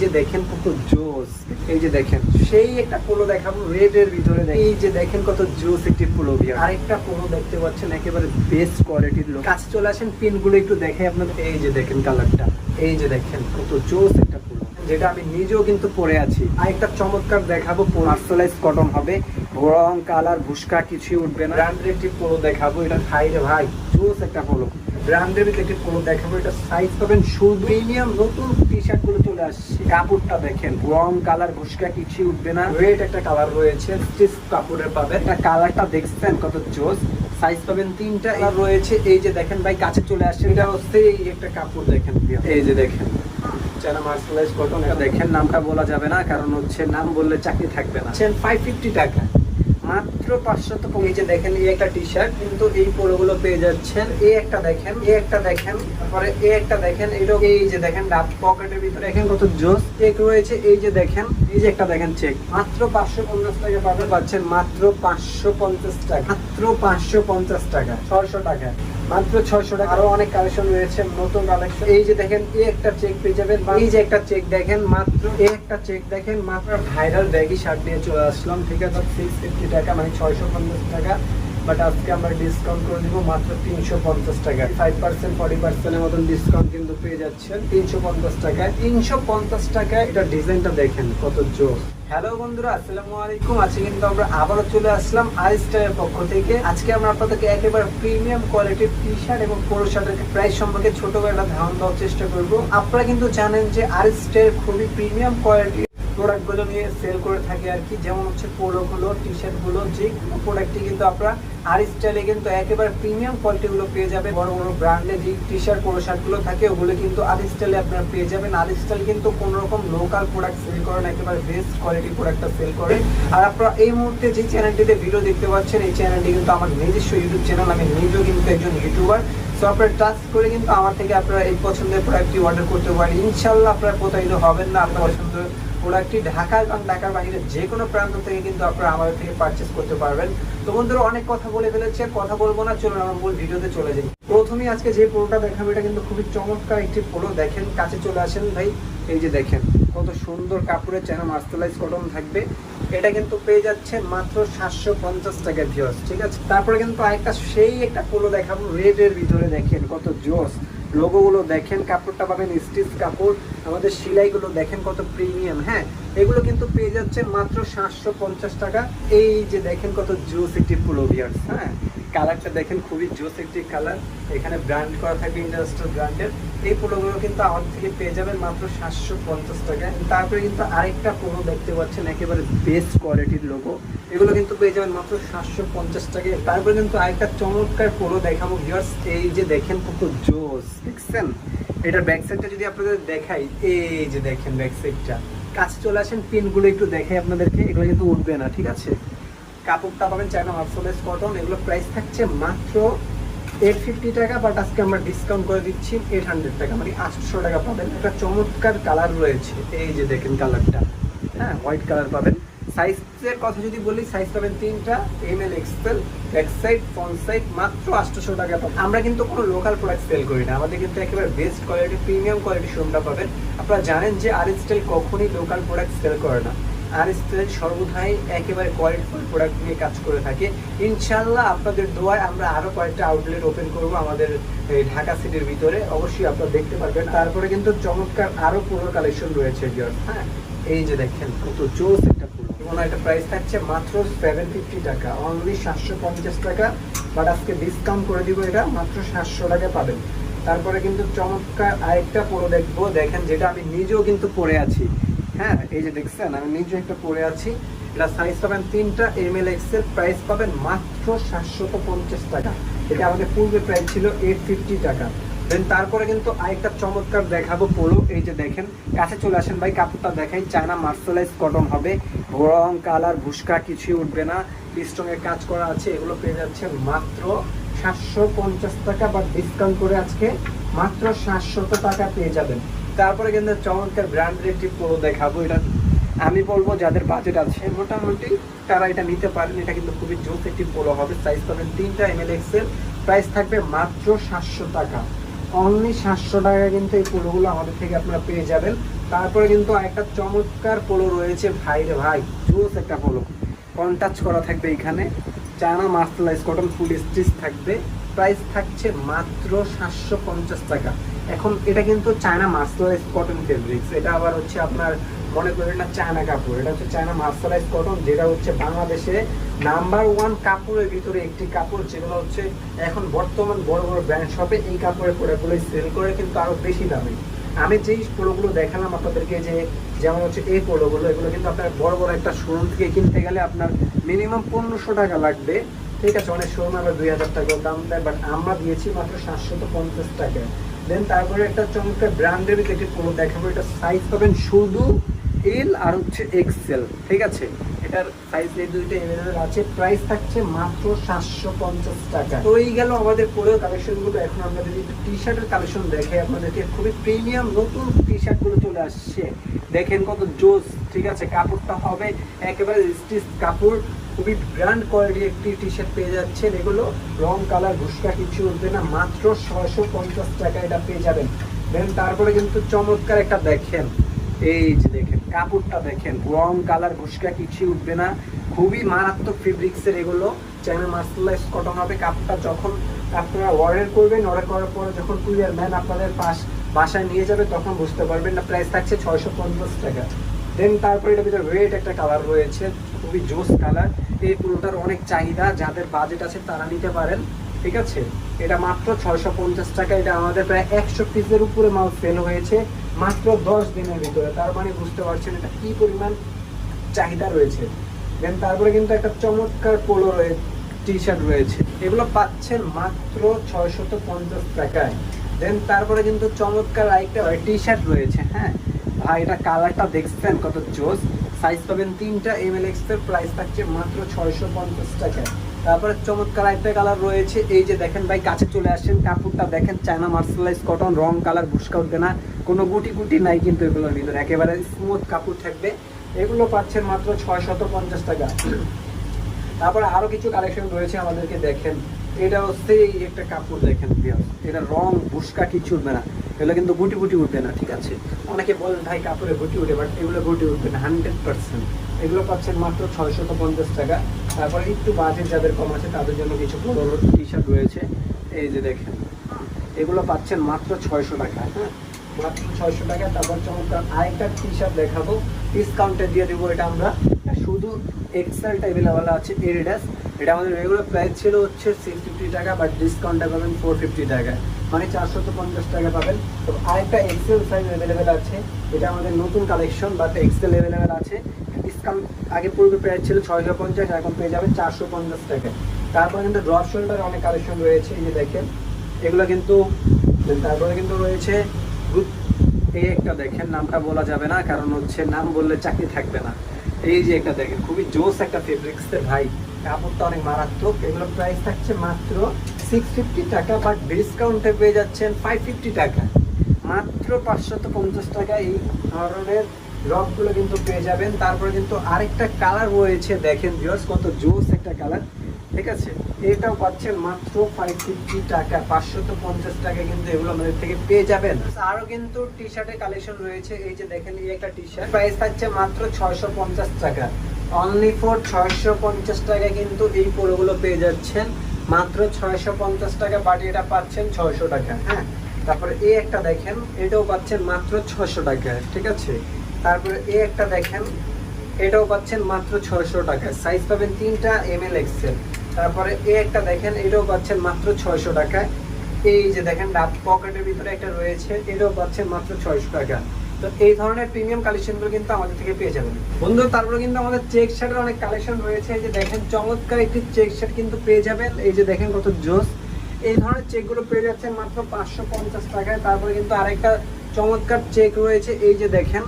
যে দেখেন কত জোস, এই যে দেখেন, সেই একটা পোলো দেখাবো রেড এর ভিতরে এই যে দেখেন কত জোস একটি পোলো, বিয়ার। আরেকটা পোলো দেখতে পাচ্ছেন, একেবারে বেস্ট কোয়ালিটির লোক। কাছে চলে আসেন পিনগুলো একটু দেখে আপনাদের। এই যে দেখেন কালারটা এই যে দেখেন কত জোস একটা পোলো। যেটা আমি নিজেও কিন্তু পরে আছি। আরেকটা চমৎকার দেখাবো পার্সোনালাইজ কটন হবে। রং কালার ভুসকা, কিছুই উঠবে না। ব্র্যান্ডের একটি পোলো দেখাবো, এটা ভাই রে ভাই, জোস একটা পোলো। ব্র্যান্ডের একটি পোলো দেখাবো এটা সাইজ পাবেন প্রিমিয়াম নতুন টি শার্টগুলো চলে আসছে। কাপড়টা দেখেন রং কালার ভুসকা কিছুই উঠবে না। রেড একটা কালার রয়েছে স্টিচ কাপড়ের পাবেন। কালারটা দেখছেন কত জোস। সাইজ পাবেন তিনটা আর রয়েছে। এই যে দেখেন ভাই কাছে চলে আসছে। এটা হচ্ছে এই একটা কাপড় দেখেন এই যে দেখেন। চায়না মার্শালাইজ কটন দেখেন নামটা বলা যাবে না কারণ হচ্ছে নাম বললে চাকরি থাকবে না। ফাইভ ফিফটি টাকা। মাত্র পাঁচশো তো এই দেখেন এই একটা টি শার্ট কিন্তু এই পোলোগুলো পেয়ে যাচ্ছেন। এ একটা দেখেন, এ একটা দেখেন, তারপরে এ একটা দেখেন এটা এই যে দেখেন, ডাব পকেটের ভিতরে। দেখেন কত জোস চেক রয়েছে, এই যে দেখেন, এই যে একটা দেখেন চেক মাত্র পাঁচশো পঞ্চাশ টাকা পাবেন, পাচ্ছেন মাত্র পাঁচশো পঞ্চাশ টাকা। মাত্র পাঁচশো পঞ্চাশ টাকা, ছয়শো টাকা। মাত্র ছয়শো টাকা। আরও অনেক কালেকশন রয়েছে, নতুন কালেকশন। এই যে দেখেন, এই একটা চেক পেয়ে যাবেন এই যে একটা চেক দেখেন, মাত্র এই একটা চেক দেখেন, মাত্র ভাইরাল ব্যাগি শার্ট নিয়ে চলে আসলাম, ঠিক আছে? সিক্স টাকা মানে ছয়শো পঞ্চাশ টাকা। বাট আজকে আমরা ডিসকাউন্ট করে দিব মাত্র তিনশো পঞ্চাশ টাকায়। ফাইভ পার্সেন্ট ফর্টি পার্সেন্টের মতন ডিসকাউন্ট কিন্তু পেয়ে যাচ্ছেন তিনশো পঞ্চাশ টাকায়। তিনশো পঞ্চাশ টাকায় এটা ডিজাইনটা দেখেন কত জোর। হ্যালো বন্ধুরা, আসসালামু আলাইকুম। আজকে কিন্তু আমরা আবারও চলে আসলাম আরিস্টারের পক্ষ থেকে। আজকে আমরা আপনাদেরকে একেবারে প্রিমিয়াম কোয়ালিটির টি শার্ট এবং পোলো শার্টের প্রাইস সম্পর্কে ছোট করে একটা ধারণা দেওয়ার চেষ্টা করব। আপনারা কিন্তু জানেন যে আরিস্টার খুবই প্রিমিয়াম কোয়ালিটির প্রোডাক্টগুলো নিয়ে সেল করে থাকি আর কি। যেমন হচ্ছে পোলোগুলো টি শার্টগুলো যে কোনো প্রোডাক্টই কিন্তু আপনারা আর স্টাইলে কিন্তু একেবারে প্রিমিয়াম কোয়ালিটিগুলো পেয়ে যাবে। বড় বড় ব্র্যান্ডের যে টি শার্ট পোলো শার্টগুলো থাকে, ওগুলো কিন্তু আর স্টাইলে আপনারা পেয়ে যাবেন। আর স্টাইল কিন্তু কোনো রকম লোকাল প্রোডাক্ট সেল করেন একেবারে বেস্ট কোয়ালিটি প্রোডাক্টটা সেল করে। আর আপনারা এই মুহূর্তে যে চ্যানেলটিতে ভিডিও দেখতে পাচ্ছেন, এই চ্যানেলটি কিন্তু আমার নিজস্ব ইউটিউব চ্যানেল আমি নিজেও কিন্তু একজন ইউটিউবার সো আপনারা টাচ করে কিন্তু আমার থেকে আপনারা এই পছন্দের প্রোডাক্টটি অর্ডার করতে পারেন। ইনশাল্লাহ আপনারা প্রতারিত হবেন না, আপনার পছন্দের প্রোডাক্টটি ঢাকা এবং ঢাকার বাইরে যে কোনো প্রান্ত থেকে কিন্তু আপনারা আমাদের থেকে পারচেস করতে পারবেন। তো বন্ধুরা, অনেক কথা বলে ফেলেছে কথা বলব না, চলুন আমরা মূল ভিডিওতে চলে যাই। প্রথমেই আজকে যে পোলোটা দেখাবো, এটা কিন্তু খুবই চমৎকার একটি পোলো দেখেন, কাছে চলে আসেন ভাই, এই যে দেখেন, কত সুন্দর কাপড়ের চেনা মার্সেলাইজ কটন থাকবে। এটা কিন্তু পেয়ে যাচ্ছে মাত্র সাতশো পঞ্চাশ টাকার ভিউস ঠিক আছে? তারপরে কিন্তু আরেকটা, সেই একটা পোলো দেখাবো রেড এর ভিতরে দেখেন, কত জোস লোগোগুলো দেখেন, কাপড়টা পাবেন স্টিচ কাপড়, আমাদের সেলাইগুলো দেখেন কত প্রিমিয়াম হ্যাঁ? এগুলো কিন্তু পেয়ে যাচ্ছে মাত্র সাতশো পঞ্চাশ টাকা। এই যে দেখেন কত জোস একটি বিয়ার্স হ্যাঁ? কালারটা দেখেন খুবই জোস একটি কালার এখানে ব্র্যান্ড করা থাকবে ইন্ডাস্ট্রিয়াল ব্র্যান্ডের এই পোলোগুলো কিন্তু আমার থেকে পেয়ে যাবেন মাত্র সাতশো পঞ্চাশ টাকায় তারপরে কিন্তু আরেকটা পোলো দেখতে পাচ্ছেন, একেবারে বেস্ট কোয়ালিটির লোগো এগুলো কিন্তু পেয়ে যাবেন মাত্র সাতশো পঞ্চাশ টাকায়। তারপরে কিন্তু আরেকটা চমৎকার পোলো দেখাবো। ভিউয়ার্স এই যে দেখেন কত জোস দেখছেন? এটার ব্যাক সাইডটা যদি আপনাদের দেখাই, এই যে দেখেন ব্যাক সাইডটা কাছে চলে আসেন পিনগুলো একটু দেখাই আপনাদেরকে। এগুলো কিন্তু উঠবে না, ঠিক আছে? কাপড়টা পাবেন চায়না মার্সোলেস কটন। এগুলো প্রাইস থাকছে মাত্র এইট ফিফটি টাকা বাট আজকে আমরা ডিসকাউন্ট করে দিচ্ছি এইট হান্ড্রেড টাকা। মানে আটশো টাকা পাবেন। একটা চমৎকার কালার রয়েছে। এই যে দেখেন কালারটা হ্যাঁ হোয়াইট কালার পাবেন। সাইজের কথা যদি বলি সাইজ পাবেন তিনটা M L XL back side front side মাত্র আটশোশো টাকা পাবেন। আমরা কিন্তু কোনো লোকাল প্রোডাক্ট সেল করি না। আমাদের কিন্তু একেবারে বেস্ট কোয়ালিটি প্রিমিয়াম কোয়ালিটি শোরুমটা পাবেন। আপনারা জানেন যে আর স্টাইল কখনই লোকাল প্রোডাক্ট সেল করে না। আর স্টাইল সর্বদাই একেবারে কোয়ালিটিফুল প্রোডাক্ট নিয়ে কাজ করে থাকে। ইনশাল্লাহ আপনাদের দোয়ায় আমরা আরও কয়েকটা আউটলেট ওপেন করব আমাদের ঢাকা সিটির ভিতরে। অবশ্যই আপনারা দেখতে পারবেন। তারপরে কিন্তু চমৎকার আরও পুরো কালেকশন রয়েছে হ্যাঁ এই যে দেখেন, কত জোস একটা পুরো এবং এটা প্রাইস থাকছে মাত্র সেভেন ফিফটি টাকা। অনলি সাতশো পঞ্চাশ টাকা। বাট আজকে ডিসকাউন্ট করে দিব এটা, মাত্র সাতশো টাকা পাবেন। তারপরে কিন্তু চমৎকার আরেকটা পুরো দেখব। দেখেন, যেটা আমি নিজেও কিন্তু পরে আছি। হ্যাঁ এই যে দেখছেন, আমি নিজে একটা পরে আছি। এটা সাইজ পাবেন তিনটা এম এল এক্সেল প্রাইস পাবেন মাত্র সাতশত পঞ্চাশ টাকা। এটা আমাদের পূর্বে প্রাইস ছিল এইট ফিফটি টাকা। দেন তারপরে কিন্তু আরেকটা চমৎকার দেখাবো পোলো এই যে দেখেন, কাছে চলে আসেন ভাই, কাপড়টা দেখাই। চায়না মার্সেলাইজ কটন হবে। রং কালার ভুসকা, কিছুই উঠবে না। পিস্টং এর কাজ করা আছে, এগুলো পেয়ে যাচ্ছে মাত্র সাতশো পঞ্চাশ টাকা। বা ডিসকাউন্ট করে আজকে মাত্র সাতশত টাকা পেয়ে যাবেন। তারপরে কিন্তু চমৎকার ব্র্যান্ডের একটি পোলো দেখাবো। এটা আমি বলব, যাদের বাজেট আছে, মোটামুটি তারা এটা নিতে পারেন। এটা কিন্তু খুবই জোস একটি পোলো হবে। সাইজ পাবেন তিনটা এম এল এক্সেল প্রাইস থাকবে মাত্র সাতশো টাকা। অনলি সাতশো টাকা কিন্তু এই পোলোগুলো আমাদের থেকে আপনারা পেয়ে যাবেন। তারপরে কিন্তু একটা চমৎকার পোলো রয়েছে। ভাই রে ভাই জোস একটা পোলো কন্টাচ করা থাকবে এখানে। China mercerised cotton full stitch থাকবে। প্রাইস থাকছে মাত্র সাতশো পঞ্চাশ টাকা। এখন এটা কিন্তু চায়না মার্শালাইজ কটন ফেব্রিক্স এটা আবার হচ্ছে আপনার, মনে করেন না, চায়না কাপড়। এটা হচ্ছে চায়না মার্শালাইজ কটন, যেটা হচ্ছে বাংলাদেশে নাম্বার ওয়ান কাপড়ের ভিতরে একটি কাপড়, যেগুলো হচ্ছে এখন বর্তমান বড় বড় ব্র্যান্ড শপে এই কাপড়ের প্রোডাক্টগুলো সেল করে কিন্তু আরও বেশি দামে। আমি যেই পোলোগুলো দেখালাম আপনাদেরকে যে, যেমন হচ্ছে এই পোলোগুলো এগুলো কিন্তু আপনার বড় বড় একটা শোরুম থেকে কিনতে গেলে আপনার মিনিমাম পনেরোশো টাকা লাগবে। ঠিক আছে অনেক শোরুম আমরা দুই হাজার টাকা দাম দেয় বাট আমরা দিয়েছি মাত্র সাতশত পঞ্চাশ টাকা। দেন তারপরে একটা চমৎকার ব্র্যান্ডের একটি পোলো দেখাবো, এটা সাইজ পাবেন শুধু এল আর হচ্ছে এক্সেল ঠিক আছে? এটার সাইজ এই দুইটা এভেলেবেল আছে প্রাইস থাকছে মাত্র সাতশো পঞ্চাশ টাকা। তো এই গেল আমাদের পুরো কালেকশনগুলো, এখন আমরা যদি টি শার্টের কালেকশন দেখে আপনাদেরকে খুবই প্রিমিয়াম নতুন টি শার্টগুলো চলে আসছে। দেখেন কত জোস, ঠিক আছে? কাপড়টা হবে একেবারে স্টিচ কাপড় খুবই ব্র্যান্ড কোয়ালিটি একটি টি শার্ট পেয়ে যাচ্ছেন। এগুলো রং কালার ঘুষকা কিছু উঠবে না, মাত্র ছয়শো পঞ্চাশ টাকা এটা পেয়ে যাবেন। দেন তারপরে কিন্তু চমৎকার একটা দেখেন, এই যে দেখেন, কাপড়টা দেখেন, রং কালার ঘুষকা কিছু উঠবে না। খুবই মারাত্মক ফেব্রিক্সের এগুলো। চাইনা মার্শালাইজ কটন হবে। কাপড়টা যখন আপনারা অর্ডার করবেন অর্ডার করার পরে যখন কুরিয়ার ম্যান আপনাদের পাশ বাসায় নিয়ে যাবে, তখন বুঝতে পারবেন না প্রাইস থাকছে ছয়শো পঞ্চাশ টাকা। দেন তারপরে এটার ভিতরে রেড একটা কালার রয়েছে, খুবই জোস কালার এই পুরোটার অনেক চাহিদা, যাদের বাজেট আছে তারা নিতে পারেন, ঠিক আছে? এটা মাত্র ছয়শো পঞ্চাশ টাকা, এটা আমাদের প্রায় একশো পিসের উপরে মাল সেল হয়েছে, মাত্র দশ দিনের ভিতরে। তার মানে বুঝতে পারছেন এটা কি পরিমাণ চাহিদা রয়েছে। দেন তারপরে কিন্তু একটা চমৎকার পোলো রয়েছে টি শার্ট রয়েছে। এগুলো পাচ্ছেন মাত্র ছয়শত পঞ্চাশ টাকায়। দেন তারপরে কিন্তু চমৎকার আরেকটা টি শার্ট রয়েছে হ্যাঁ? ভাই, এটা কালারটা দেখছেন কত জোস। সাইজ পাবেন তিনটা এম এল এক্সের প্রাইস থাকছে মাত্র ছয়শো পঞ্চাশ টাকায়। তারপরে চমৎকার একটা কালার রয়েছে, এই যে দেখেন ভাই, কাছে চলে আসেন, কাপড়টা দেখেন চায়না মার্শালাইজ কটন রং কালার ভুসকা উঠবে না। কোনো গুটি গুটি নাই কিন্তু এগুলোর ভিতরে, একেবারে স্মুথ কাপড় থাকবে। এগুলো পাচ্ছেন মাত্র ছয় শত পঞ্চাশ টাকা। তারপরে আরও কিছু কালেকশন রয়েছে আমাদেরকে দেখেন। এটা হচ্ছে এই একটা কাপড় দেখেন এটা রং ভুসকা কিছু উঠবে না। এগুলো কিন্তু গুটি গুটি উঠবে না, ঠিক আছে? অনেকে বলেন, ভাই, কাপড়ে গুটি উঠে বাট এগুলো গুটি উঠবে না হান্ড্রেড পার্সেন্ট এগুলো পাচ্ছেন মাত্র ছয়শত পঞ্চাশ টাকা। তারপরে একটু বাজেট যাদের কম আছে, তাদের জন্য কিছু বড় বড় টি শার্ট রয়েছে। এই যে দেখেন, এগুলো পাচ্ছেন মাত্র ছয়শো টাকা হ্যাঁ? মাত্র ছয়শো টাকা। তারপর চমৎকার আরেকটা টি শার্ট দেখাবো। ডিসকাউন্টে দিয়ে দেবো এটা আমরা। শুধু এক্সেলটা অ্যাভেলেবেল আছে এরিডাস এটা আমাদের রেগুলার প্রাইস ছিল হচ্ছে সিক্স ফিফটি টাকা বাট ডিসকাউন্টটা পাবেন ফোর ফিফটি টাকা। মানে চারশত পঞ্চাশ টাকা পাবেন। তো আরেকটা এক্সেল সাইজ অ্যাভেলেবেল আছে। এটা আমাদের নতুন কালেকশন বাট এক্সেল অ্যাভেলেবেল আছে। ডিসকাউন্ট আগে পূর্বে প্রাইস ছিল ছয়শো পঞ্চাশ, এখন পেয়ে যাবেন চারশো পঞ্চাশ টাকা। তারপরে কিন্তু ড্রপ শোল্ডার অনেক কালেকশন রয়েছে, এই যে দেখেন। এগুলো কিন্তু, তারপরে কিন্তু রয়েছে গ্রুপ এই একটা দেখেন, নামটা বলা যাবে না, কারণ হচ্ছে নাম বললে চাকরি থাকবে না। এই যে একটা দেখেন, খুবই জোস একটা ফেব্রিক্সের ভাই। কাপড়টা অনেক মারাত্মক, এগুলোর প্রাইস থাকছে মাত্র সিক্স ফিফটি টাকা বাট ডিসকাউন্টে পেয়ে যাচ্ছেন ফাইভ ফিফটি টাকা। মাত্র পাঁচশত পঞ্চাশ টাকা এই ধরনের রকগুলো কিন্তু পেয়ে যাবেন। তারপরে কিন্তু আরেকটা কালার রয়েছে, দেখেন ভিউয়ার্স কত জোস একটা কালার ঠিক আছে? এটাও পাচ্ছেন মাত্র ফাইভ ফিফটি টাকা। পাঁচশত পঞ্চাশ টাকা কিন্তু এগুলো আমাদের থেকে পেয়ে যাবেন। আরও কিন্তু টি শার্টের কালেকশন রয়েছে। এই যে দেখেন, এই একটা টি শার্ট প্রাইস থাকছে মাত্র ছয়শো পঞ্চাশ টাকা। অনলি ফর ছয়শো পঞ্চাশ টাকা কিন্তু এই পোলোগুলো পেয়ে যাচ্ছেন। মাত্র ছয়শো পঞ্চাশ টাকা বাট এটা পাচ্ছেন ছয়শো টাকা হ্যাঁ? তারপরে এই একটা দেখেন, এটাও পাচ্ছেন মাত্র ছয়শো টাকা, ঠিক আছে? তারপরে এই একটা দেখেন, এটাও পাচ্ছেন মাত্র ছয়শো টাকা সাইজ পাবেন তিনটা এম এল এক্সেল তারপরে এই একটা দেখেন, এটাও পাচ্ছেন মাত্র ছয়শো টাকায় এই যে দেখেন ডাব পকেটের ভিতরে একটা রয়েছে, এটাও পাচ্ছেন মাত্র ছয়শো টাকা। তো এই ধরনের প্রিমিয়াম কালেকশনগুলো কিন্তু আমাদের থেকে পেয়ে যাবেন। বন্ধু, তারপরে কিন্তু আমাদের চেক শার্টের অনেক কালেকশন রয়েছে। যে দেখেন, চমৎকার একটি চেক শার্ট কিন্তু পেয়ে যাবেন। এই যে দেখেন কত জোস। এই ধরনের চেকগুলো পেয়ে যাচ্ছেন মাত্র পাঁচশো পঞ্চাশ টাকায়। তারপরে কিন্তু আরেকটা চমৎকার চেক রয়েছে। এই যে দেখেন,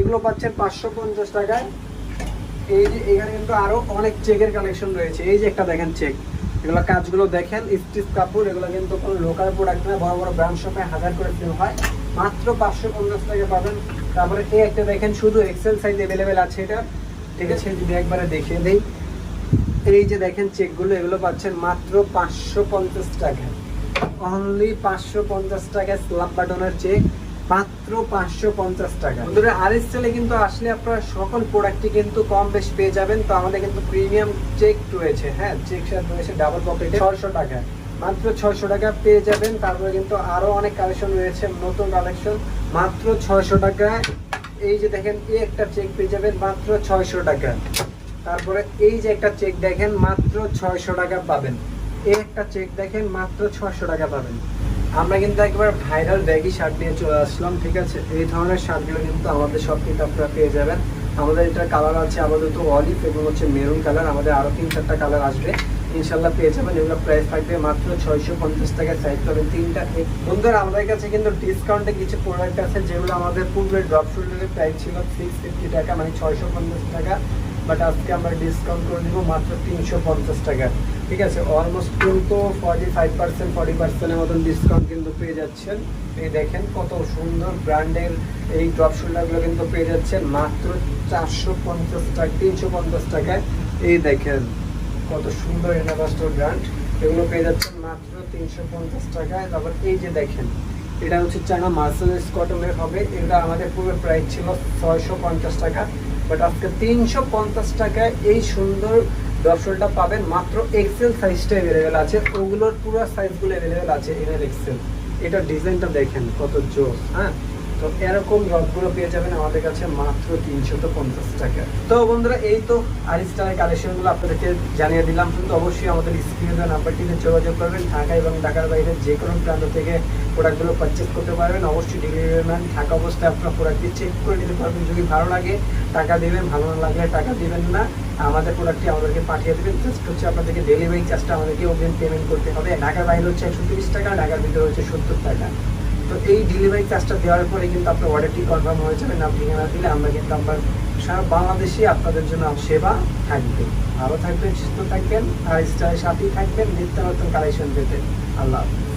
এগুলো পাচ্ছেন পাঁচশো পঞ্চাশ টাকায়। এই যে এখানে কিন্তু আরও অনেক চেকের কালেকশন রয়েছে। এই যে একটা দেখেন চেক এগুলো কাজগুলো দেখেন স্টিচ কাপড় এগুলো কিন্তু কোনো লোকাল প্রোডাক্ট না বড় বড় ব্র্যান্ড শপে হাজার করে সেল হয়। মাত্র পাঁচশো পঞ্চাশ টাকা পাবেন। তারপরে এই একটা দেখেন, শুধু এক্সেল সাইজ অ্যাভেলেবেল আছে এটা। ঠিক আছে, যদি একবারে দেখিয়ে দেই। এই যে দেখেন চেকগুলো এগুলো পাচ্ছেন মাত্র পাঁচশো পঞ্চাশ টাকা। অনলি পাঁচশো পঞ্চাশ টাকা স্ল্যাব বাটনের চেক মাত্র পাঁচশো পঞ্চাশ টাকা। বন্ধুরা আরিস সেলে কিন্তু আসলে আপনারা সকল প্রোডাক্টই কিন্তু কম বেশ পেয়ে যাবেন। তো আমাদের কিন্তু প্রিমিয়াম চেক রয়েছে হ্যাঁ? চেক রয়েছে ডাবল পকেটে ছয়শো টাকা। মাত্র ছয়শো টাকা পেয়ে যাবেন। তারপরে কিন্তু আরও অনেক কালেকশন রয়েছে, নতুন কালেকশন। মাত্র ছয়শো টাকায় এই যে দেখেন, এই একটা চেক পেয়ে যাবেন, মাত্র ছয়শো টাকা। তারপরে এই যে একটা চেক দেখেন, মাত্র ছয়শো টাকা পাবেন। এই একটা চেক দেখেন, মাত্র ছয়শো টাকা পাবেন। আমরা কিন্তু একবার ভাইরাল ব্যাগি শার্ট নিয়ে চলে আসলাম, ঠিক আছে? এই ধরনের শার্টগুলো কিন্তু আমাদের সব কিন্তু আপনারা পেয়ে যাবেন। আমাদের এটা কালার আছে আপাতত অলিভ এবং হচ্ছে মেরুন কালার আমাদের আরও তিন চারটা কালার আসবে। ইনশাল্লাহ পেয়ে যাবেন। এগুলো প্রাইস থাকবে মাত্র ছয়শো পঞ্চাশ টাকায় সাইজ পাবেন। তিনটা বন্ধুরা, আমাদের কাছে কিন্তু ডিসকাউন্টে কিছু প্রোডাক্ট আছে যেগুলো আমাদের পূর্বে ড্রপ শোল্ডারের প্রাইস ছিল সিক্স ফিফটি টাকা মানে ছয়শো পঞ্চাশ টাকা। বাট আজকে আমরা ডিসকাউন্ট করে দিব মাত্র তিনশো পঞ্চাশ টাকা। ঠিক আছে? অলমোস্ট কিন্তু ফর্টি ফাইভ পার্সেন্ট ফর্টি পার্সেন্টের মতন ডিসকাউন্ট কিন্তু পেয়ে যাচ্ছেন। এই দেখেন কত সুন্দর ব্র্যান্ডের এই ড্রপ শোল্ডারগুলো কিন্তু পেয়ে যাচ্ছেন মাত্র চারশো পঞ্চাশ টাকা, তিনশো পঞ্চাশ টাকায়। এই দেখেন। কত সুন্দর ইনোভাস্টোর ব্র্যান্ড এগুলো পেয়ে যাচ্ছেন মাত্র তিনশো পঞ্চাশ টাকায়। তারপর এই যে দেখেন, এটা হচ্ছে চায়না মার্সেলাইজ কটনের হবে। এটা আমাদের পূর্বে প্রাইস ছিল ছয়শো পঞ্চাশ টাকা। বাট আজকে তিনশো পঞ্চাশ টাকায় এই সুন্দর দর্শনটা পাবেন মাত্র এক্সেল সাইজটা অ্যাভেলেবেল আছে। ওগুলোর পুরো সাইজগুলো অ্যাভেলেবেল আছে এনের এক্সেল এটা ডিজাইনটা দেখেন, কত জোস হ্যাঁ? তো এরকম রথগুলো পেয়ে যাবেন আমাদের কাছে মাত্র তিনশো পঞ্চাশ টাকা। তো বন্ধুরা, এই তো আরিস্টারের কালেকশনগুলো আপনাদেরকে জানিয়ে দিলাম। কিন্তু অবশ্যই আমাদের স্ক্রিনে নাম্বারটিতে যোগাযোগ করবেন। ঢাকা এবং ঢাকার বাইরে যে কোনো প্রান্ত থেকে প্রোডাক্টগুলো পারচেস করতে পারবেন। অবশ্যই ডেলিভারি ম্যান থাকা অবস্থায় আপনার প্রোডাক্টটি চেক করে নিতে পারবেন। যদি ভালো লাগে, টাকা দিবেন, ভালো না লাগলে টাকা দিবেন না। আমাদের প্রোডাক্টটি আমাদেরকে পাঠিয়ে দেবেন। জাস্ট হচ্ছে আপনাদেরকে ডেলিভারি চার্জটা আমাদেরকে অগ্রিম পেমেন্ট করতে হবে। ঢাকার বাইরে হচ্ছে একশো তিরিশ টাকা, ঢাকার ভিতরে হচ্ছে সত্তর টাকা। তো এই ডেলিভারি চার্জটা দেওয়ার পরে কিন্তু আপনার অর্ডারটি কনফার্ম হয়ে যাবে, না ঠিকানা দিলে আমরা কিন্তু আমরা সারা বাংলাদেশে আপনাদের জন্য সেবা থাকবে। ভালো থাকবেন, সুস্থ থাকবেন, আর স্টারের সাথেই থাকবেন। নিত্য নতুন কালেকশন পেতে। আল্লাহ হাফেজ।